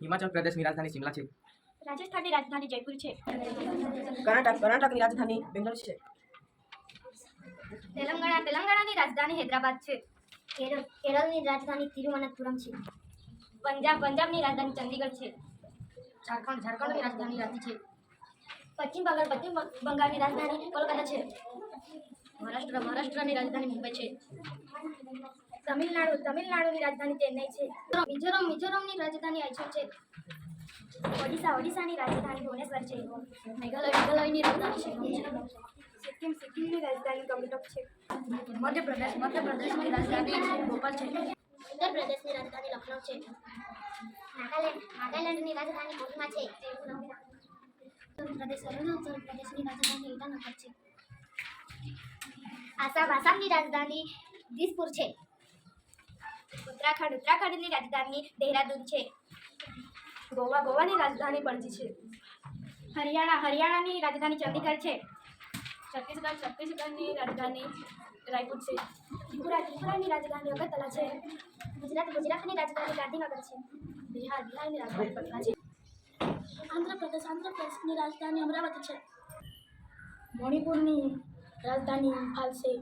હિમાચલ પ્રદેશની રાજધાની શિમલા છે. રાજસ્થાનની રાજધાની જયપુર છે. કર્ણાટક કર્ણાટકની રાજધાની બેંગલોર છે. તેલંગાણા તેલંગાણાની રાજધાની હૈદરાબાદ છે. કેરળ કેરળની રાજધાની તિરુવનંતપુરમ છે. પંજાબ પંજાબની રાજધાની ચંદીગઢ છે. ઝારખંડ ઝારખંડની રાજધાની રાંચી છે. પશ્ચિમ બંગાળ પશ્ચિમ બંગાળની રાજધાની કોલકાતા છે. મહારાષ્ટ્ર મહારાષ્ટ્રની રાજધાની મુંબઈ છે. તમિલનાડુ તમિલનાડુની રાજધાની ચેન્નઈ છે. મિઝોરમ મિઝોરમની રાજધાની આઇસર છે. ઓડિશા ઓડિશાની રાજધાની ભુવનેશ્વર છે. મેઘાલય મેઘાલયની રાજધાની છે. સિક્કિમ સિક્કિમની રાજધાની ગંગટોક છે. મધ્યપ્રદેશ મધ્યપ્રદેશની રાજધાની ભોપાલ છે. ઉત્તર પ્રદેશની રાજધાની લખનૌ છે. નાગાલેન્ડ નાગાલેન્ડની રાજધાની કોહિમા છે. ઉત્તર પ્રદેશ અરુણાચલ પ્રદેશની રાજધાની ઈટાનગર છે. આસામ આસામની રાજધાની દિસપુર છે. ઉત્તરાખંડ ઉત્તરાખંડની રાજધાની દહેરાદૂન છે. ગોવા ગોવાની રાજધાની પણજી છે. હરિયાણા હરિયાણાની રાજધાની ચંદીગઢ છે. છત્તીસગઢ છત્તીસગઢની રાજધાની રાયપુર છે. ત્રિપુરા ત્રિપુરાની રાજધાની અગરતલા છે. ગુજરાત ગુજરાતની રાજધાની ગાંધીનગર છે. બિહાર બિહારની રાજધાની પટના છે. આંધ્રપ્રદેશ આંધ્રપ્રદેશની રાજધાની અમરાવતી છે. મણિપુરની રાજધાની ઇમ્ફાલ છે.